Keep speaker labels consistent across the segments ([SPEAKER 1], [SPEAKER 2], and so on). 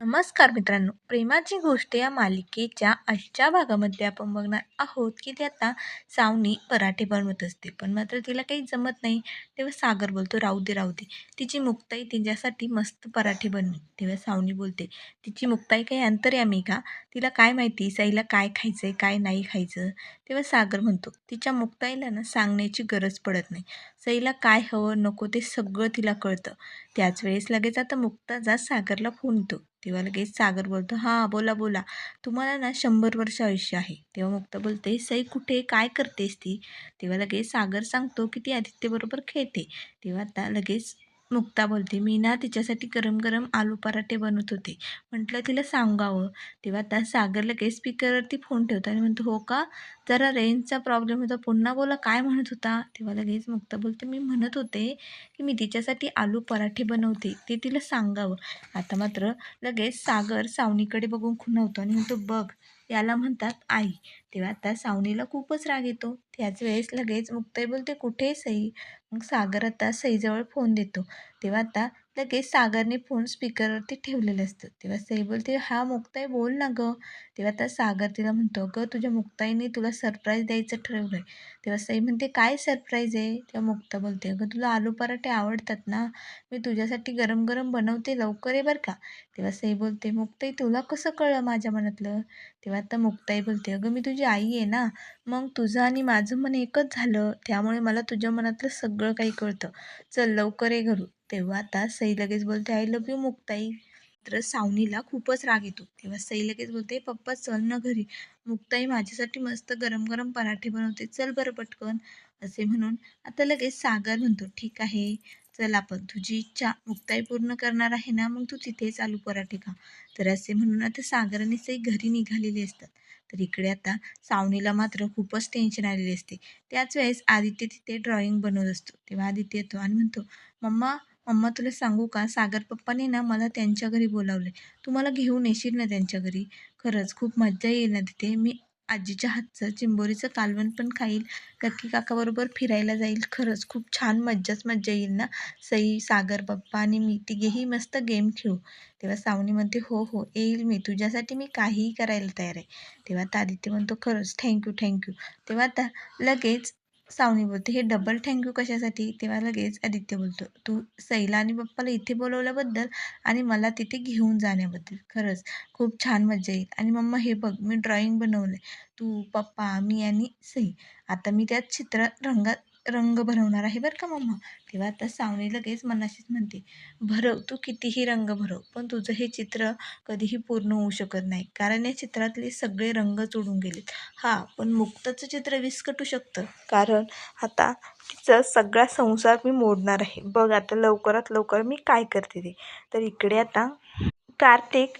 [SPEAKER 1] नमस्कार मित्रांनो प्रेमाची गोष्ट या मालिकेच्या आजच्या भागामध्ये आपण बघणार आहोत की ते आता सावनी पराठे बनवत असते. पण मात्र तिला काही जमत नाही. तेव्हा सागर बोलतो राहू दे राहू दे. तिची मुक्ताई तिच्यासाठी मस्त पराठे बनवी. तेव्हा सावनी बोलते तिची मुक्ताई काही अंतर्यामी का? तिला काय माहिती? साईला काय खायचं आहे काय नाही खायचं? तेव्हा सागर म्हणतो तिच्या मुक्ताईला ना सांगण्याची गरज पडत नाही. सईला काय हवं नको ते सगळं तिला कळतं. त्याच वेळेस लगेच आता मुक्ताचा सागरला फोन येतो. तेव्हा लगेच सागर बोलतो हां बोला बोला. तुम्हाला ना शंभर वर्ष आयुष्य आहे. तेव्हा मुक्ता बोलते सई कुठे? काय करतेस ती? तेव्हा लगेच सागर सांगतो की ती आदित्यबरोबर खेळते. तेव्हा आता लगेच मुक्ता बोलते. मी ना तिच्यासाठी गरम गरम आलू पराठे बनवत होते. म्हटलं तिला सांगावं. तेव्हा आता सागर लगेच स्पीकरवरती फोन ठेवतो आणि म्हणतो हो का? जरा रेंजचा प्रॉब्लेम होता. पुन्हा बोला काय म्हणत होता? तेव्हा लगेच मुक्ता बोलते मी म्हणत होते की मी तिच्यासाठी आलू पराठे बनवते. ते तिला सांगावं. आता मात्र लगेच सागर सावनीकडे बघून खुणवतो आणि म्हणतो बघ याला म्हणतात आई. तेव्हा आता सावनीला खूपच राग येतो. त्याच वेळेस लगेच मुक्ताई बोलते कुठे सई? मग सागर आता सईजवळ फोन देतो. तेव्हा आता लगेच सागरने फोन स्पीकरवरती ठेवलेलं असतं तेव्हा सई बोलते हा मुक्ताई बोल ना गं. तेव्हा आता सागर तिला म्हणतो गं तुझ्या मुक्ताईने तुला सरप्राईज द्यायचं ठरवलं आहे तेव्हा सई म्हणते काय सरप्राईज आहे? तेव्हा मुक्ता बोलते अगं तुला आलू पराठे आवडतात ना? मी तुझ्यासाठी गरम गरम बनवते लवकर आहे बरं का? तेव्हा सई बोलते मुक्ताई तुला कसं कळलं माझ्या मनातलं? तेव्हा आता मुक्ताई बोलते अगं मी तुझी आई आहे ना? मग तुझं आणि माझं मन एकच झालं त्यामुळे मला तुझ्या मनातलं सगळं काही कळतं. चल लवकर ये घरू तेव्हा आता सई लगेच बोलते आय लव्ह यू मुक्ताई. तर सावनीला खूपच राग येतो. तेव्हा सई लगेच बोलते पप्पा चल ना घरी. मुक्ताई माझ्यासाठी मस्त गरम गरम पराठे बनवते. चल बरं पटकन असे म्हणून आता लगेच सागर म्हणतो ठीक आहे चल आपण. तुझी इच्छा मुक्ताई पूर्ण करणार आहे ना मग तू तिथेच आलू पराठे खा. तर असे म्हणून आता सागर आणि सई घरी निघालेले असतात. तर इकडे आता सावनीला मात्र खूपच टेन्शन आलेली असते. त्याच वेळेस आदित्य तिथे ड्रॉइंग बनवत असतो. तेव्हा आदित्य येतो आणि म्हणतो मम्मा मम्मा तुला सांगू का? सागर पप्पाने ना मला त्यांच्या घरी बोलावले तू मला घेऊन येशील ना त्यांच्या घरी? खरंच खूप मज्जा येईल ना तिथे. मी आजीच्या हातचं चिंबोरीचं कालवण पण खाईल. लक्की काकाबरोबर फिरायला जाईल. खरंच खूप छान मज्जाच मज्जा येईल ना? सई सागर बाप्पा आणि मी तिघेही मस्त गेम खेळू. तेव्हा सावनी म्हणते हो हो येईल मी. तुझ्यासाठी मी काहीही करायला तयार आहे. तेव्हा आदित्य म्हणतो खरंच थँक्यू थँक्यू तेव्हा आता लगेच सावनी बोलते हे डबल थँक्यू कशासाठी? तेव्हा लगेच आदित्य बोलतो तू सईला आणि पप्पाला इथे बोलवल्याबद्दल आणि मला तिथे घेऊन जाण्याबद्दल. खरंच खूप छान मजा येईल. आणि मम्मा हे बघ मी ड्रॉइंग बनवलं आहे तू पप्पा मी आणि सई. आता मी त्यात चित्र रंगात रंग भरवणार आहे बरं का मम्मा? तेव्हा आता सावनी लगेच मनाशीच म्हणते भरव तू कितीही रंग भरव पण तुझं हे चित्र कधीही पूर्ण होऊ शकत नाही. कारण या चित्रातले सगळे रंगच उडून गेलेत. हा पण मुक्ताचं चित्र विस्कटू शकतं. कारण आता तिचा सगळा संसार मी मोडणार आहे. बघ आता लवकरात लवकर मी काय करते ते. तर इकडे आता कार्तिक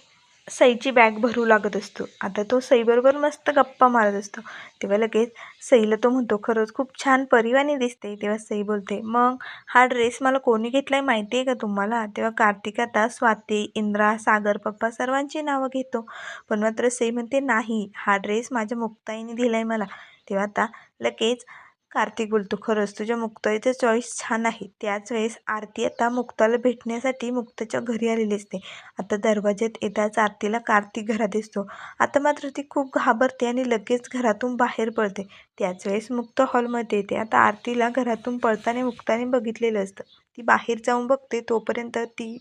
[SPEAKER 1] सईची बॅग भरू लागत असतो. आता तो सईबरोबर मस्त गप्पा मारत असतो. तेव्हा लगेच सईला तो म्हणतो खरंच खूप छान परिवानी दिसते तेव्हा सई बोलते मग हा ड्रेस मला कोणी घेतला आहे माहिती आहे का तुम्हाला? तेव्हा कार्तिक आता स्वाती इंद्रा सागर पप्पा सर्वांची नावं घेतो. पण मात्र सई म्हणते नाही हा ड्रेस माझ्या मुक्ताईने दिला आहे मला. तेव्हा आता लगेच कार्तिक बोलतो खरंच तुझ्या मुक्ताईचं चॉईस छान आहे. त्याच वेळेस आरती आता मुक्ताला भेटण्यासाठी मुक्ताच्या घरी आलेली असते. आता दरवाज्यात येताच आरतीला कार्तिक घरात दिसतो. आता मात्र ती खूप घाबरते आणि लगेच घरातून बाहेर पडते. त्याच वेळेस मुक्त हॉलमध्ये येते. आता आरतीला घरातून पळताना मुक्ताने बघितलेलं असतं. ती बाहेर जाऊन बघते. तोपर्यंत ती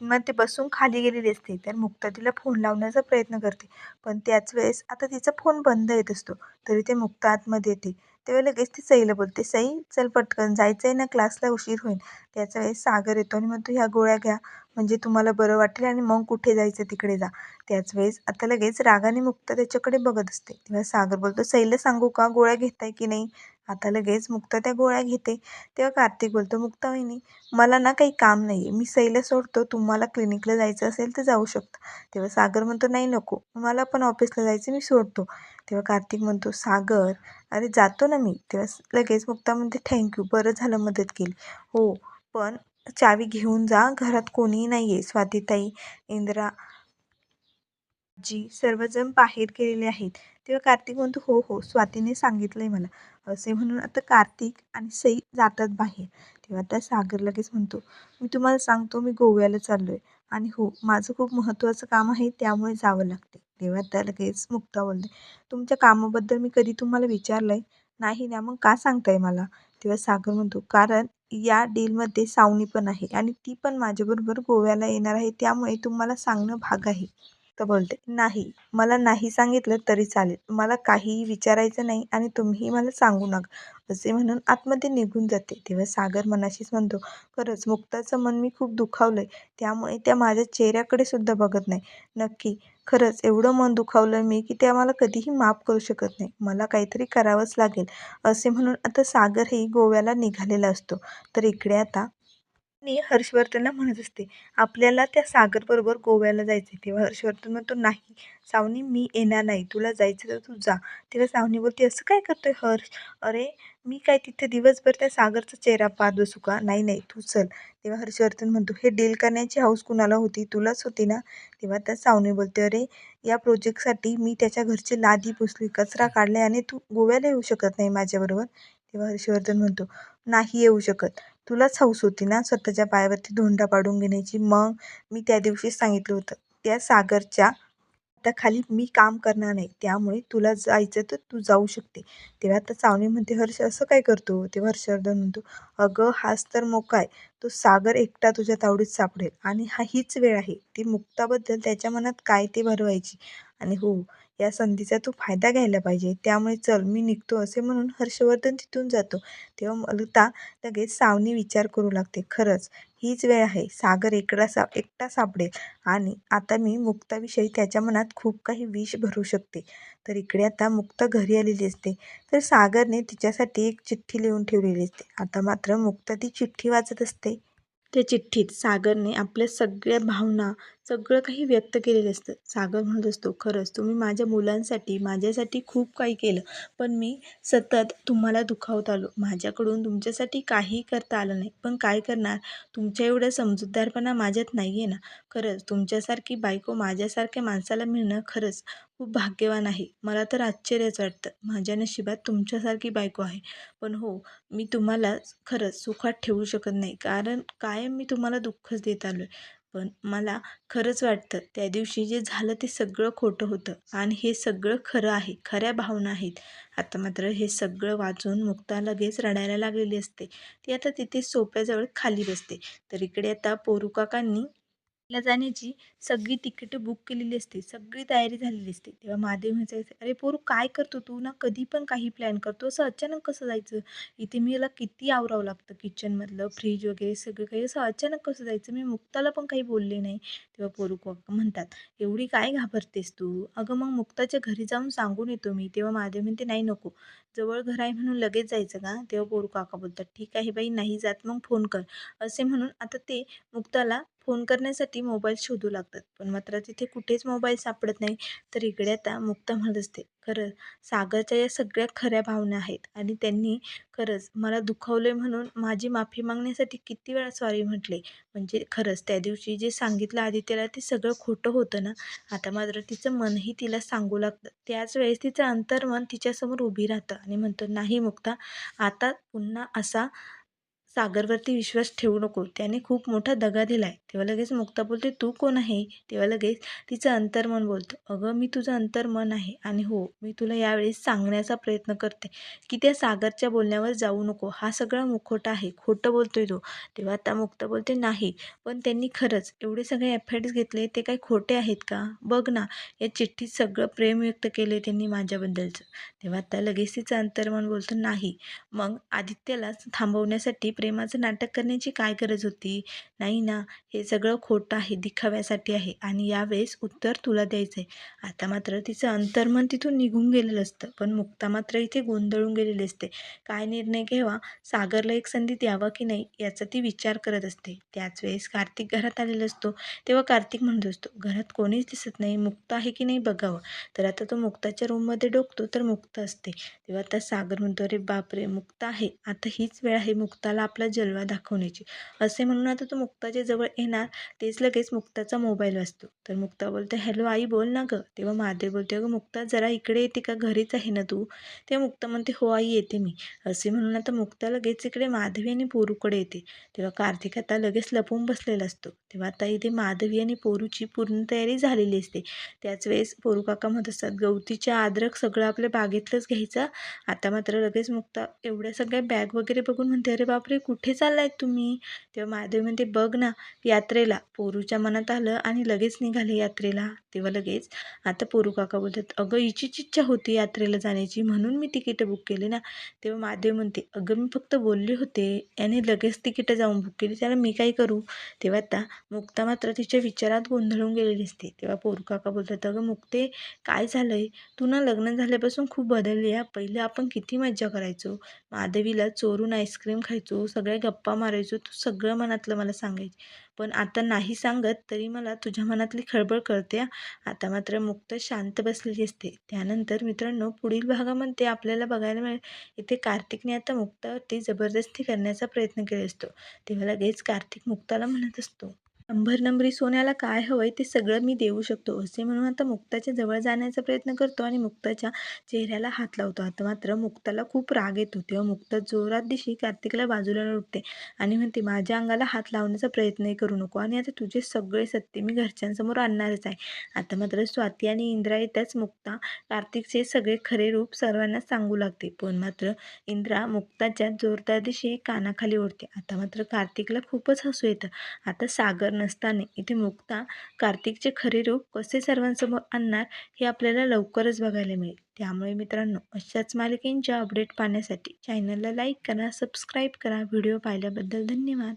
[SPEAKER 1] मध्ये बसून खाली गेलेली असते. तर मुक्ता तिला फोन लावण्याचा प्रयत्न करते. पण त्याच वेळेस आता तिचा फोन बंद येत असतो. तरी ते मुक्ता आतमध्ये येते. तेव्हा लगेच ती सईला बोलते सई चल पटकन जायचं आहे ना क्लासला उशीर होईल. त्याचा वेळेस सागर येतो आणि म्हणतो ह्या गोळ्या घ्या म्हणजे तुम्हाला बरं वाटेल आणि मग कुठे जायचं तिकडे जा. त्याच वेळेस आता लगेच रागाने मुक्ता त्याच्याकडे बघत असते. तेव्हा सागर बोलतो सईला सांगू का गोळ्या घेताय की नाही? आता लगेच मुक्ता त्या गोळ्या घेते. तेव्हा कार्तिक बोलतो मुक्ता वहिनी मला ना काही काम नाही आहे मी सईला सोडतो तुम्हाला क्लिनिकला जायचं असेल तर जाऊ शकता. तेव्हा सागर म्हणतो नाही नको मला पण ऑफिसला जायचं मी सोडतो. तेव्हा कार्तिक म्हणतो सागर. अरे जातो ना मी. तेव्हा लगेच मुक्ता म्हणते थँक्यू बरं झालं मदत केली. हो पण चावी घेऊन जा घरात कोणीही नाही आहे स्वातीताई इंदिरा जी सर्वजण बाहेर गेलेले आहेत. तेव्हा कार्तिक म्हणतो हो हो. स्वातीने सांगितलं आहे मला. असे म्हणून आता कार्तिक आणि सई जातात बाहेर. तेव्हा त्या सागर लगेच म्हणतो मी तुम्हाला सांगतो मी गोव्याला चाललो आहे आणि हो माझं खूप महत्त्वाचं काम आहे त्यामुळे जावं लागते तेव्हा त्या लगेच मुक्ता बोलते तुमच्या कामाबद्दल मी कधी तुम्हाला विचारलं आहे नाही ना मग का सांगताय मला? तेव्हा सागर म्हणतो कारण या डीलमध्ये सावनी पण आहे आणि ती पण माझ्याबरोबर गोव्याला येणार आहे त्यामुळे तुम्हाला सांगणं भाग आहे. तर बोलते नाही मला नाही सांगितलं तरी चालेल. मला काहीही विचारायचं नाही आणि तुम्हीही मला सांगू नका. असे म्हणून आतमध्ये निघून जाते. तेव्हा सागर मनाशीच म्हणतो खरंच मुक्ताचं मन मी खूप दुखावलं आहे त्यामुळे त्या माझ्या चेहऱ्याकडे सुद्धा बघत नाही. नक्की खरंच एवढं मन दुखावलं मी की त्या मला कधीही माफ करू शकत नाही. मला काहीतरी करावंच लागेल. असे म्हणून आता सागरही गोव्याला निघालेला असतो. तर इकडे आता आणि हर्षवर्धनला म्हणत असते आपल्याला त्या सागरबरोबर गोव्याला जायचं आहे तेव्हा हर्षवर्धन म्हणतो नाही सावनी मी येणार नाही. तुला जायचं तर तू जा. तेव्हा सावनी बोलते असं काय करतोय हर्ष? अरे मी काय तिथे दिवसभर त्या सागरचा चेहरा पाहत बसू का? नाही नाही तू चल. तेव्हा हर्षवर्धन म्हणतो हे डील करण्याची हाऊस कुणाला होती? तुलाच होती ना? तेव्हा त्या सावनी बोलते अरे या प्रोजेक्टसाठी मी त्याच्या घरची लादी पुसली कचरा काढलाय आणि तू गोव्याला येऊ शकत नाही माझ्याबरोबर. तेव्हा हर्षवर्धन म्हणतो नाही येऊ शकत. तुलाच हौस होती ना स्वतःच्या पायावरती धोंडा पाडून घेण्याची? मग मी त्या दिवशीच सांगितलं होतं. त्या सागरच्या खाली मी काम करणार नाही त्यामुळे तुला जायचं तर तू जाऊ शकते. तेव्हा आता चावणी म्हणते हर्ष असं काय करतो? तेव्हा हर्षवर्धन म्हणतो अगं हाच तर मोका आहे. तो सागर एकटा तुझ्या तावडीत सापडेल आणि हा हीच वेळ आहे. ती मुक्ताबद्दल त्याच्या मनात काय ते भरवायची? आणि हो या संधीचा तू फायदा घ्यायला पाहिजे. त्यामुळे चल मी निघतो असे म्हणून हर्षवर्धन तिथून जातो. तेव्हा मलता लगेच सावनी विचार करू लागते. खरंच हीच वेळ आहे. सागर एकटा सा एकटा सापडेल आणि आता मी मुक्ताविषयी त्याच्या मनात खूप काही विष भरू शकते. तर इकडे आता मुक्ता घरी आलेली असते तर सागरने तिच्यासाठी एक चिठ्ठी लिहून ठेवलेली असते आता मात्र मुक्ता ती चिठ्ठी वाचत असते. त्या चिठ्ठीत सागरने आपल्या सगळ्या भावना सगळं काही व्यक्त केलेलं असतं. सागर म्हणत असतो खरंच तुम्ही माझ्या मुलांसाठी माझ्यासाठी खूप काही केलं पण मी सतत तुम्हाला दुखावत आलो. माझ्याकडून तुमच्यासाठी काही करता आलं नाही. पण काय करणार? तुमच्या एवढं समजूतदारपणा माझ्यात नाही आहे ना. खरंच तुमच्यासारखी बायको माझ्यासारख्या माणसाला मिळणं खरंच खूप भाग्यवान आहे. मला तर आश्चर्यच वाटतं. माझ्या नशिबात तुमच्यासारखी बायको आहे. पण हो मी तुम्हाला खरंच सुखात ठेवू शकत नाही. कारण कायम मी तुम्हाला दुःखच देत आलो आहे पण मला खरंच वाटतं त्या दिवशी जे झालं ते सगळं खोटं होतं. आणि हे सगळं खरं आहे. खऱ्या भावना आहेत. आता मात्र हे सगळं वाचून मुक्ता लगेच रडायला लागलेली असते. ती आता तिथे सोप्याजवळ खाली बसते. तर इकडे आता पोरू काकांनी ला जाण्याची सगळी तिकीटं बुक केलेली असते सगळी तयारी झालेली असते. तेव्हा महादेव म्हणायचं अरे पोरू काय करतो तू ना? कधी पण काही प्लॅन करतो. असं अचानक कसं जायचं? इथे मी याला किती आवरावं लागतं किचनमधलं फ्रीज वगैरे सगळं काही. असं अचानक कसं जायचं? मी मुक्ताला पण काही बोलले नाही. तेव्हा पोरू काका म्हणतात एवढी काय घाबरतेस तू? अगं मग मुक्ताच्या घरी जाऊन सांगून येतो मी. तेव्हा महादेव म्हणते नाही नको. जवळ घर आहे म्हणून लगेच जायचं का? तेव्हा पोरू काका बोलतात ठीक आहे बाई नाही जात. मग फोन कर. असे म्हणून आता ते मुक्ताला फोन करण्यासाठी मोबाईल शोधू लागतात. पण मात्र तिथे कुठेच मोबाईल सापडत नाही तर इकडे आता मुक्ता म्हणत असते खरंच सागरच्या या सगळ्या खऱ्या भावना आहेत आणि त्यांनी खरंच मला दुखावले म्हणून माझी माफी मागण्यासाठी किती वेळा सॉरी म्हटले. म्हणजे खरंच त्या दिवशी जे सांगितलं आदित्यला ते सगळं खोटं होतं ना? आता मात्र तिचं मनही तिला सांगू लागतं. त्याच वेळेस तिचं अंतर्मन तिच्यासमोर उभी राहतं आणि म्हणतं नाही मुक्ता आता पुन्हा असा सागरवरती विश्वास ठेवू नको. त्याने खूप मोठा दगा दिला आहे तेव्हा लगेच मुक्ता बोलते तू कोण आहे? तेव्हा लगेच तिचं अंतर्मन बोलतं अगं मी तुझं अंतर्मन आहे आणि हो मी तुला यावेळेस सांगण्याचा प्रयत्न करते की त्या सागरच्या बोलण्यावर जाऊ नको. हा सगळा मुखोटा आहे. खोटं बोलतोय तो. तेव्हा आता मुक्ता बोलते नाही पण त्यांनी खरंच एवढे सगळे एफर्ट्स घेतले ते काही खोटे आहेत का? बघ ना या चिठ्ठीत सगळं प्रेम व्यक्त केले त्यांनी माझ्याबद्दलचं. तेव्हा आता लगेच तिचं अंतर्मन बोलतं नाही. मग आदित्यला थांबवण्यासाठी प्रेमाचं नाटक करण्याची काय गरज होती? नाही ना हे सगळं खोटं आहे दिखाव्यासाठी आहे आणि यावेळेस उत्तर तुला द्यायचं आहे आता मात्र तिचं अंतर्मन तिथून निघून गेलेलं असतं पण मुक्ता मात्र इथे गोंधळून गेलेली असते. काय निर्णय घ्यावा? सागरला एक संधी द्यावा की नाही याचा ती विचार करत असते. त्याच वेळेस कार्तिक घरात आलेला असतो. तेव्हा कार्तिक म्हणत असतो घरात कोणीच दिसत नाही मुक्त आहे की नाही बघावं? तर आता तो मुक्ताच्या रूममध्ये डोकतो तर मुक्त असते. तेव्हा आता सागर म्हणतो अरे बापरे मुक्त आहे. आता हीच वेळ आहे मुक्ताला आपल्या आपला जलवा दाखवण्याची. असे म्हणून आता तो मुक्ताच्या जवळ येणार तेच लगेच मुक्ताचा मोबाईल वाजतो. तर मुक्ता बोलते हॅलो आई बोल ना गं. तेव्हा महादेव बोलते अगं मुक्ता जरा इकडे येते का? घरीच आहे ना तू? तेव्हा मुक्ता म्हणते हो आई येते मी. असे म्हणून आता मुक्ता लगेच इकडे माधवी आणि पोरूकडे येते. तेव्हा कार्तिक आता लगेच लपून बसलेला असतो. तेव्हा आता इथे माधवी आणि पोरूची पूर्ण तयारी झालेली असते. त्याच वेळेस पोरू काका म्हणत असतात गवतीच्या आद्रक सगळं आपल्या बागेतलंच घ्यायचं. आता मात्र लगेच मुक्ता एवढ्या सगळ्या बॅग वगैरे बघून म्हणते अरे बापरे कुठे चाललाय तुम्ही? तेव्हा महादेव म्हणते बघ ना यात्रेला. पोरूच्या मनात आलं आणि लगेच निघाले यात्रेला. तेव्हा लगेच आता पोरू काका बोलतात अगं हिचीच इच्छा होती यात्रेला जाण्याची म्हणून मी तिकीटं बुक केली ना. तेव्हा महादेव म्हणते अगं मी फक्त बोलले होते याने लगेच तिकीटं जाऊन बुक केली त्याला मी काय करू? तेव्हा आता मुक्ता मात्र तिच्या विचारात गोंधळून गेलेली असते. तेव्हा पोरू काका बोलतात अगं मुक्ते काय झालंय? तू ना लग्न झाल्यापासून खूप बदलली आहे. पहिले आपण किती मज्जा करायचो? माधवीला चोरून आईस्क्रीम खायचो सगळ्या गप्पा मारायचो तू सगळं मनातलं मला सांगायची. पण आता नाही सांगत तरी मला तुझ्या मनातली खळबळ कळते आता मात्र मुक्त शांत बसलेली असते. त्यानंतर मित्रांनो पुढील भागामध्ये आपल्याला बघायला मिळेल इथे कार्तिकने आता मुक्तावरती जबरदस्ती करण्याचा प्रयत्न केला असतो. तेव्हा लगेच कार्तिक मुक्ताला म्हणत असतो. शंभर नंबरी सोन्याला काय हवंय ते सगळं मी देऊ शकतो असे म्हणून आता मुक्ताच्या जवळ जाण्याचा प्रयत्न करतो आणि मुक्ताच्या चेहऱ्याला हात लावतो. आता मात्र मुक्ताला खूप राग येतो तेव्हा मुक्ता जोरात दिशी कार्तिकला बाजूला उठते आणि म्हणते माझ्या अंगाला हात लावण्याचा प्रयत्नही करू नको आणि आता तुझे सगळे सत्य मी घरच्यांसमोर आणणारच आहे. आता मात्र स्वाती आणि इंद्रा येत्याच मुक्ता कार्तिकचे सगळे खरे रूप सर्वांना सांगू लागते. पण मात्र इंद्रा मुक्ताच्या जोरदार दिशी कानाखाली ओढते. आता मात्र कार्तिकला खूपच हसू येतं. आता सागर नसताना इथे मुक्ता कार्तिकचे खरे रूप कसे सर्वांसमोर आणणार हे आपल्याला लवकरच बघायला मिळेल. त्यामुळे मित्रांनो अशाच मालिकेंच्या अपडेट पाहण्यासाठी चॅनलला लाईक करा सबस्क्राईब करा. व्हिडिओ पाहिल्याबद्दल धन्यवाद.